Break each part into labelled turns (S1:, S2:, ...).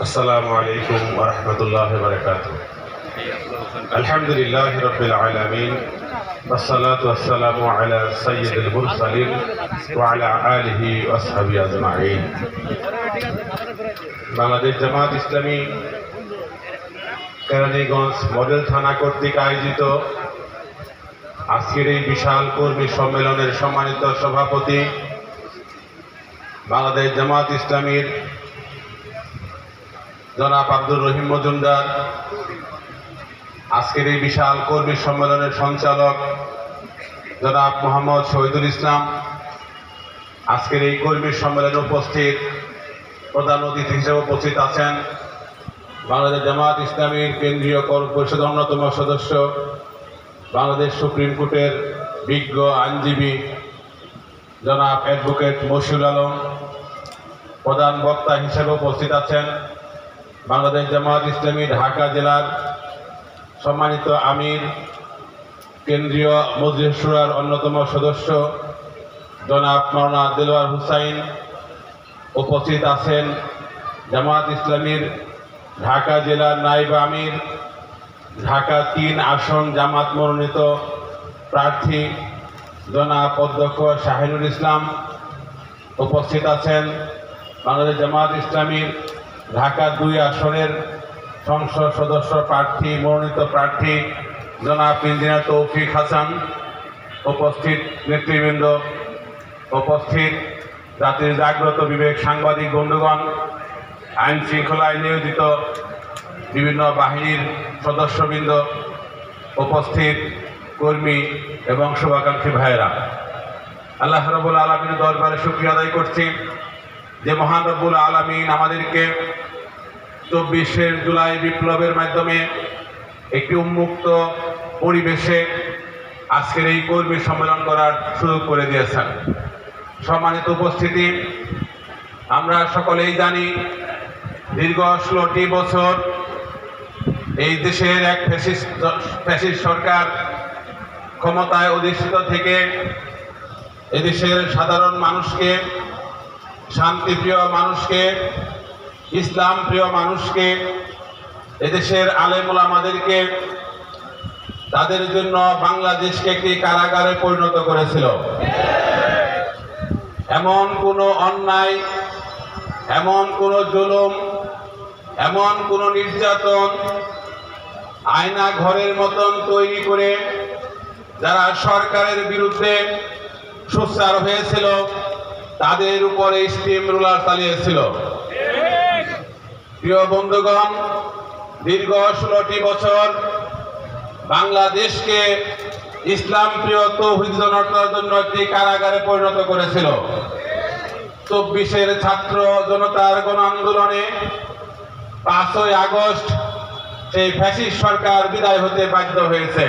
S1: السلام عليكم ورحمة الله وبركاته الحمد لله رب العالمين والصلاة والسلام على سيد المرسلين وعلى آله وصحبه أجمعين Bangladesh Jamaat Islami Keraniganj model থানা কর্তৃক আয়োজিত আজকের এই বিশাল কর্মী সম্মেলনের সম্মানিত সভাপতি বাংলাদেশ জামাত ইসলামীর জনাব আব্দুর রহিম মজুমদার, আজকের এই বিশাল কর্মী সম্মেলনের সঞ্চালক জনাব মোহাম্মদ শহীদুল ইসলাম, আজকের এই কর্মী সম্মেলনে উপস্থিত প্রধান অতিথি হিসেবে উপস্থিত আছেন বাংলাদেশ জামাত ইসলামীর কেন্দ্রীয় কর পরিষদের অন্যতম সদস্য, বাংলাদেশ সুপ্রিম কোর্টের বিজ্ঞ আইনজীবী জনাব অ্যাডভোকেট মশিউল আলম, প্রধান বক্তা হিসেবে উপস্থিত আছেন। বাংলাদেশ জামাত ইসলামী ঢাকা জেলার সম্মানিত আমির, কেন্দ্রীয় মজলিসুরার অন্যতম সদস্য জনাব মৌলানা দিলওয়ার হুসাইন উপস্থিত আছেন জামাত ইসলামীর ঢাকা জেলার নাইব আমির, ঢাকা তিন আসন জামাত মনোনীত প্রার্থী জনাব অধ্যক্ষ শাহিনুল ইসলাম উপস্থিত আছেন। বাংলাদেশ জামাত ইসলামীর ঢাকা দুই আসনের সংসদ সদস্য প্রার্থী, মনোনীত প্রার্থী জনাব ইঞ্জিনিয়ার তৌফিক হাসান, উপস্থিত নেতৃবৃন্দ, উপস্থিত জাতির জাগ্রত বিবেক সাংবাদিক বন্ধুগণ, আইন শৃঙ্খলায় নিয়োজিত বিভিন্ন বাহিনীর সদস্যবৃন্দ, উপস্থিত কর্মী এবং শুভাকাঙ্ক্ষী ভাইয়েরা। আল্লাহ রবুল আলমীর দরবারে শুক্রিয়া আদায় করছি যে মহান রব্বুল আলমিন আমাদেরকে চব্বিশের জুলাই বিপ্লবের মাধ্যমে একটি উন্মুক্ত পরিবেশে আজকের এই কর্মী সম্মেলন করার সুযোগ করে দিয়েছেন। সম্মানিত উপস্থিতি, আমরা সকলেই জানি দীর্ঘ ষোলোটি বছর এই দেশের এক ফ্যাসিস্ট ফ্যাসিস্ট সরকার ক্ষমতায় অধিষ্ঠিত থেকে এদেশের সাধারণ মানুষকে, শান্তিপ্রিয় মানুষকে ইসলাম প্রিয় মানুষকে, এদেশের আলেমুল আমাদেরকে তাদের জন্য বাংলাদেশকে একটি কারাগারে পরিণত করেছিল। এমন কোনো অন্যায়, এমন কোনো জুলুম, এমন কোনো নির্যাতন আয়না ঘরের মতন তৈরি করে যারা সরকারের বিরুদ্ধে সোচ্চার হয়েছিল, তাদের উপরে স্টিম রুলার চালিয়েছিল। প্রিয় বন্ধুগণ, দীর্ঘ ষোলোটি বছর বাংলাদেশকে ইসলাম প্রিয় তৌহিদ জনতার জন্য একটি কারাগারে পরিণত করেছিল। চব্বিশের ছাত্র জনতার গণ আন্দোলনে পাঁচই আগস্ট সেই ফ্যাসিস্ট সরকার বিদায় হতে বাধ্য হয়েছে।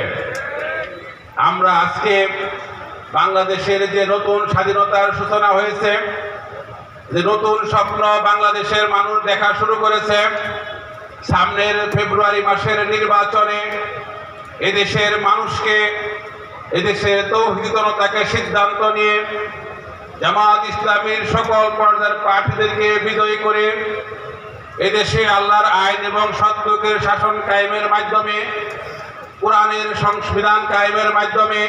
S1: আমরা আজকে বাংলাদেশের যে নতুন স্বাধীনতার সূচনা হয়েছে যে নতুন স্বপ্ন বাংলাদেশের মানুষ দেখা শুরু করেছে, সামনের ফেব্রুয়ারি মাসের নির্বাচনে এদেশের মানুষকে, এদেশের তৌহিদনতাকে সিদ্ধান্ত নিয়ে জামাত ইসলামীর সকল পর্যায়ের প্রার্থীদেরকে বিজয়ী করে এদেশে আল্লাহর আইন এবং সত্যকের শাসন কায়েমের মাধ্যমে, কোরআনের সংবিধান কায়েমের মাধ্যমে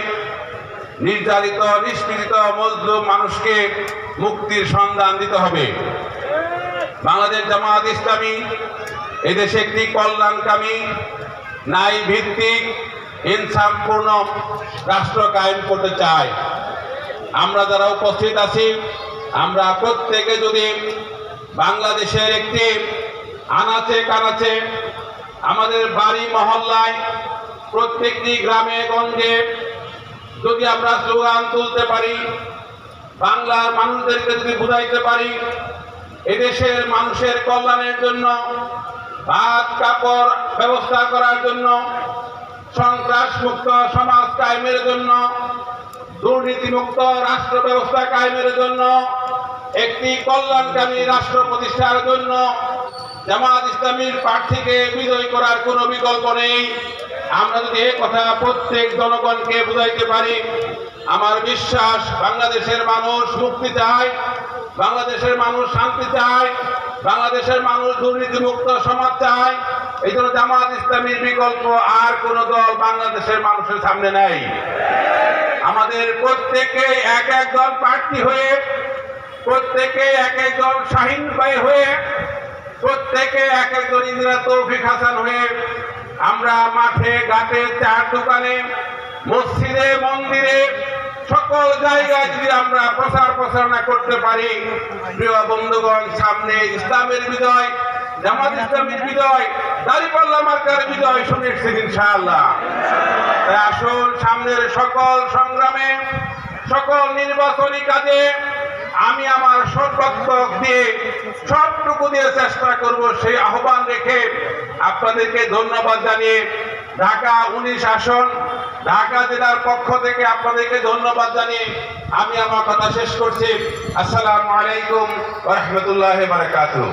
S1: নির্যাতিত নিষ্পীড়িত মজলুম মানুষকে মুক্তির সন্ধান দিতে হবে। বাংলাদেশ জামাত ইসলামী এদেশে একটি কল্যাণকামী নাই ভিত্তিক ইনসামপূর্ণ রাষ্ট্র কায়েম করতে চায়। আমরা যারা উপস্থিত আছি, আমরা প্রত্যেকে যদি বাংলাদেশের একটি আনাচে কানাচে আমাদের বাড়ি মহল্লায় প্রত্যেকটি গ্রামে গঞ্জে যদি আমরা স্লোগান তুলতে পারি, বাংলার মানুষদেরকে যদি বুঝাইতে পারি, এদেশের মানুষের কল্যাণের জন্য ভাত কাপড় ব্যবস্থা করার জন্য, সন্ত্রাস মুক্ত সমাজ কায়েমের জন্য, দুর্নীতিমুক্ত রাষ্ট্র ব্যবস্থা কায়েমের জন্য, একটি কল্যাণকামী রাষ্ট্র প্রতিষ্ঠার জন্য জামাত ইসলামীর প্রার্থীকে বিজয় করার কোনো বিকল্প নেই। আমরা যদি এই কথা প্রত্যেক জনগণকে বুঝাইতে পারি, আমার বিশ্বাস বাংলাদেশের মানুষ মুক্তি চায়, বাংলাদেশের মানুষ শান্তি চায়, বাংলাদেশের মানুষ দুর্নীতিমুক্ত সমাজ চায়, এই জন্য জামাত ইসলামীর বিকল্প আর কোন দল বাংলাদেশের মানুষের সামনে নেই। আমাদের প্রত্যেকে এক একজন প্রার্থী হয়ে, প্রত্যেকে এক একজন শাহিন হয়ে প্রত্যেকে এক একজন ইন্দিরা তৌফিক হাসান হয়ে আমরা মাঠে, ঘাটে, চার দোকানে, মসজিদে, মন্দিরে সকল জায়গায় যদি আমরা প্রচার প্রচারণা করতে পারি, প্রিয় বন্ধুগণ, সামনে ইসলামের বিজয়, জামাত ইসলামের বিজয়, দাঁড়িপাল্লা মার্কার বিজয় সুনিশ্চিত ইনশাআল্লাহ। আসুন সামনের সকল সংগ্রামে, সকল নির্বাচনী কাজে আমি আমার সর্বাত্মক দিয়ে সবটুকু দিয়ে চেষ্টা করব সেই আহ্বান রেখে আপনাদেরকে ধন্যবাদ জানিয়ে ঢাকা উনিশ আসন, ঢাকা জেলার পক্ষ থেকে আপনাদেরকে ধন্যবাদ জানিয়ে আমি আমার কথা শেষ করছি। আসসালামু আলাইকুম রহমতুল্লাহ বারকাতুহ।